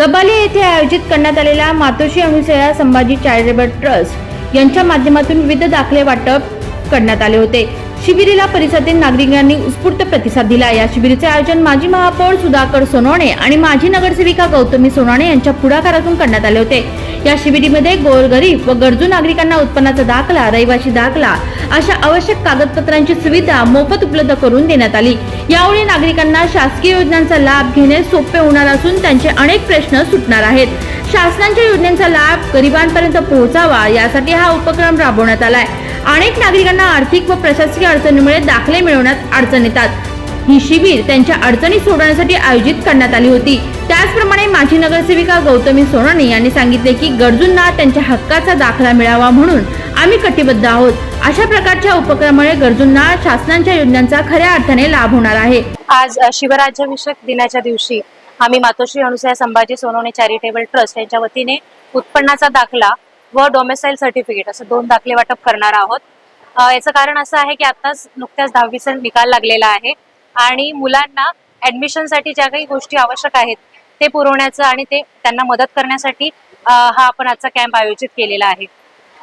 गबाले येथे आयोजित करण्यात आलेल्या मातोश्री अनुसया संभाजी चॅरिटेबल ट्रस्ट यांच्या माध्यमातून विविध दाखले वाटप करण्यात आले होते. शिबिरीला परिसरातील नागरिकांनी उत्स्फूर्त प्रतिसाद दिला. या शिबिरीचे आयोजन माजी महापौर सुधाकर सोनवणे आणि माजी नगरसेविका गौतमी सोनवणे यांच्या पुढाकारातून करण्यात आले होते. या शिबिरीमध्ये गोरगरीब व गरजू नागरिकांना उत्पन्नाचा दाखला रहिवासी दाखला अशा आवश्यक कागदपत्रांची सुविधा मोफत उपलब्ध करून देण्यात आली. यावेळी नागरिकांना शासकीय योजनांचा लाभ घेणे सोपे होणार असून त्यांचे अनेक प्रश्न सुटणार आहेत. शासनाच्या योजनांचा लाभ गरिबांपर्यंत पोहोचावा यासाठी हा उपक्रम राबवण्यात आलाय. अनेक नागरिकांना आर्थिक व प्रशासकीय अडचणीमुळे दाखले मिळवण्यात अडचण येतात. ही शिबिर त्यांच्या अडचणी सोडवण्यासाठी आयोजित करण्यात आली होती. त्याचप्रमाणे माजी नगरसेविका गौतमी सोनाने यांनी सांगितले की गरजूंना त्यांच्या हक्काचा दाखला मिळावा म्हणून आम्ही कटिबद्ध आहोत. अशा प्रकारच्या उपक्रमामुळे गरजूंना शासनाच्या योजनांचा खऱ्या अर्थाने लाभ होणार आहे. आज शिवराज्याभिषेक दिनाच्या दिवशी आम्ही मातोश्री अनुसया संभाजी सोनवणे चॅरिटेबल ट्रस्ट यांच्या वतीने उत्पन्नाचा दाखला व डोमेसाईल सर्टिफिकेट असं दोन दाखले वाटप करणार आहोत. याचं कारण असं आहे की आताच नुकत्याच दहावीचा निकाल लागलेला आहे आणि मुलांना ऍडमिशनसाठी ज्या काही गोष्टी आवश्यक आहेत ते पुरवण्याचं आणि ते त्यांना मदत करण्यासाठी हा आपण आजचा कॅम्प आयोजित केलेला आहे.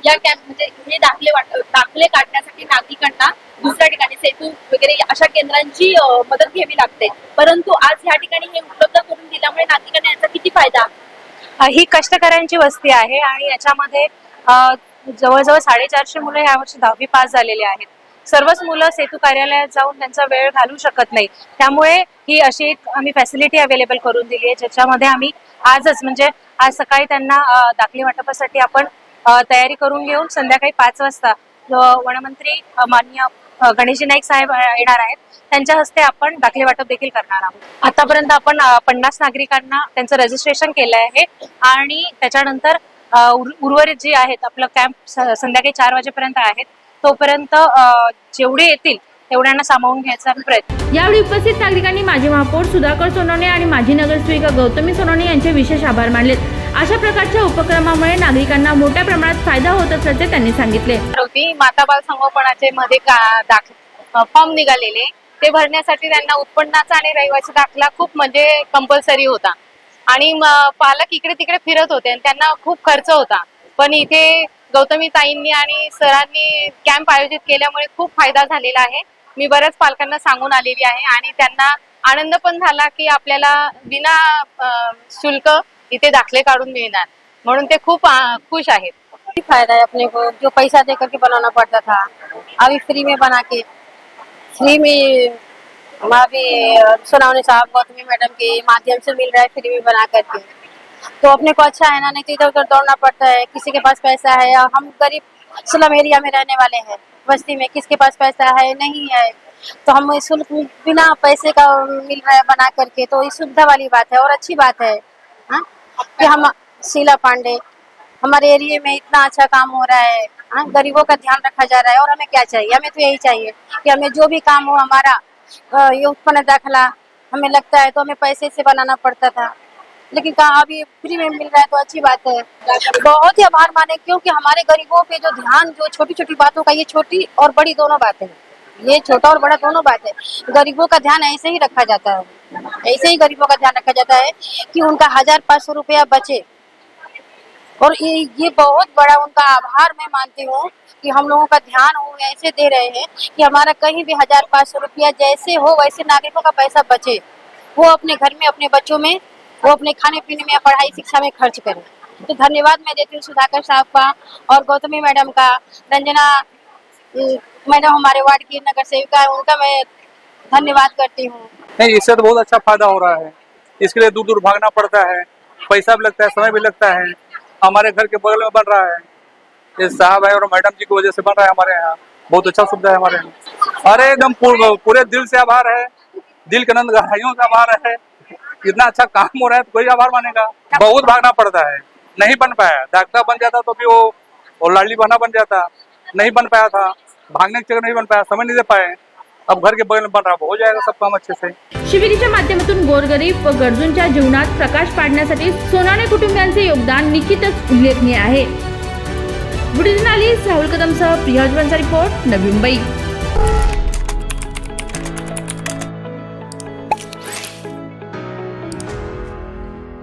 या कॅम्प म्हणजे हे दाखले वाट दाखले काढण्यासाठी नागरिकांना दुसऱ्या ठिकाणी सेतू वगैरे अशा केंद्रांची मदत घ्यावी लागते. परंतु आज या ठिकाणी हे उपलब्ध करून दिल्यामुळे नागरिकांना याचा किती फायदा? ही कष्टकऱ्यांची वस्ती आहे आणि याच्यामध्ये जवळजवळ साडेचारशे मुलं यावर्षी दहावी पास झालेली आहेत. सर्वच मुलं सेतू कार्यालयात जाऊन त्यांचा वेळ घालू शकत नाही त्यामुळे ही अशी एक आम्ही फॅसिलिटी अवेलेबल करून दिली आहे ज्याच्यामध्ये आम्ही आजच म्हणजे आज सकाळी त्यांना दाखली वाटपासाठी आपण तयारी करून घेऊन संध्याकाळी पाच वाजता वनमंत्री माननीय गणेशजी नाईक साहेब येणार आहेत. त्यांच्या हस्ते आपण दाखले वाटप देखील करणार आहोत. आतापर्यंत आपण पन्नास नागरिकांना त्यांचं रजिस्ट्रेशन केलं आहे आणि त्याच्यानंतर उर्वरित जे आहेत आपलं कॅम्प संध्याकाळी चार वाजेपर्यंत आहेत तोपर्यंत जेवढे येतील तेवढ्यांना सामावून घ्यायचा प्रयत्न यावेळी उपस्थित नागरिकांनी माजी महापौर सुधाकर सोनवणे आणि माजी नगरसेविका गौतमी सोनवणे यांचे विशेष आभार मानलेत. अशा प्रकारच्या उपक्रमामुळे नागरिकांना मोठ्या प्रमाणात फायदा होत असल्याचे त्यांनी सांगितले. होती माता बाल संगोपनाचे मध्ये दाख फॉर्म निघालेले ते भरण्यासाठी त्यांना उत्पन्नाचा आणि रहिवासी दाखला खूप म्हणजे कंपल्सरी होता. आणि पालक इकडे तिकडे फिरत होते आणि त्यांना खूप खर्च होता. पण इथे गौतमी ताईंनी आणि सरांनी कॅम्प आयोजित केल्यामुळे खूप फायदा झालेला आहे. मी बऱ्याच पालकांना सांगून आलेली आहे आणि त्यांना आनंद पण झाला की आपल्याला विना शुल्क इथे दाखले खूप अं, खुश आहेत. फ़ायदा है अपने को जो पैसा दे करके बनाना पड़ता था अभी फ्री में बना के फ्री में हमारे सुनावने साहब गौतमी मैडम के माध्यम से मिल रहा है फ्री में बना करके. तो अपने को अच्छा है ना? नहीं तो इधर उधर दौड़ना पड़ता है। किसी के पास पैसा है या हम गरीब स्लम एरिया में रहने वाले हैं। बस्ती में किसके पास पैसा है? नहीं है। तो हम शुल्क बिना पैसे का मिल रहा है बना करके तो ये सुविधा वाली बात है और अच्छी बात है हाँ। कि हम शीला पांडे, हमारे एरिया में इतना अच्छा काम हो रहा है हाँ गरीबों का ध्यान रखा जा रहा है और हमें क्या चाहिए? हमें तो यही चाहिए कि हमें जो भी काम हो, हमारा ये उत्पन्न दाखला, हमें लगता है तो हमें पैसे से बनाना पड़ता था। लेकिन कहा, अभी फ्री में मिल रहा है तो अच्छी बात है। बहुत ही आभार माने, क्योंकि हमारे गरीबों पे जो ध्यान, जो छोटी छोटी बातों का, ये छोटी और बड़ी दोनों बातें ये छोटा और बड़ा दोनों बात है। गरीबों का ध्यान ऐसे ही रखा जाता है। ऐसे ही गरीबों का ध्यान रखा जाता है कि उनका हज़ार पाँच सौ रुपया बचे। और ये ये बहुत बड़ा उनका आभार मैं मानती हूँ कि हम लोगों का ध्यान वो ऐसे दे रहे हैं कि हमारा कहीं भी हज़ार पाँच सौ रुपया जैसे हो, वैसे नागरिकों का पैसा बचे। वो अपने घर में, अपने बच्चों में, वो अपने खाने पीने में पढ़ाई, शिक्षा में खर्च करें। तो धन्यवाद मैं देती हूँ सुधाकर साहब का और गौतमी मैडम का, रंजना मैडम हमारे वार्ड की नगर सेविका है, उनका मैं धन्यवाद करती हूँ। नहीं इससे तो बहुत अच्छा फ़ायदा हो रहा है। इसके लिए दूर दूर भागना पड़ता है। पैसा भी लगता है समय भी लगता है। हमारे घर के बगल में बन रहा है। ये साहब है और मैडम जी की वजह से बन रहा है हमारे यहाँ। बहुत अच्छा सुविधा है हमारे यहाँ। अरे एकदम पूरे दिल से आभार है। दिल के नंद गहराइयों से आभार है। इतना अच्छा काम हो रहा है तो कोई आभार मानेगा। बहुत भागना पड़ता है। नहीं बन पाया। डॉक्टर बन जाता तो भी वो, वो लाडली बहना बन जाता। नहीं बन पाया था। भागने की चक्कर नहीं बन पाया। समय नहीं दे पाए। अब घर के बगल में बन रहा हो जाएगा सब काम अच्छे से। शिबिरीच्या माध्यमातून गोरगरीब व गरजूंच्या जीवनात प्रकाश पाडण्यासाठी सोनाने कुटुंबियांचे योगदान निश्चितच उल्लेखनीय आहे. बुलढाणा राहुल कदमसह प्रिया रिपोर्ट नवी मुंबई.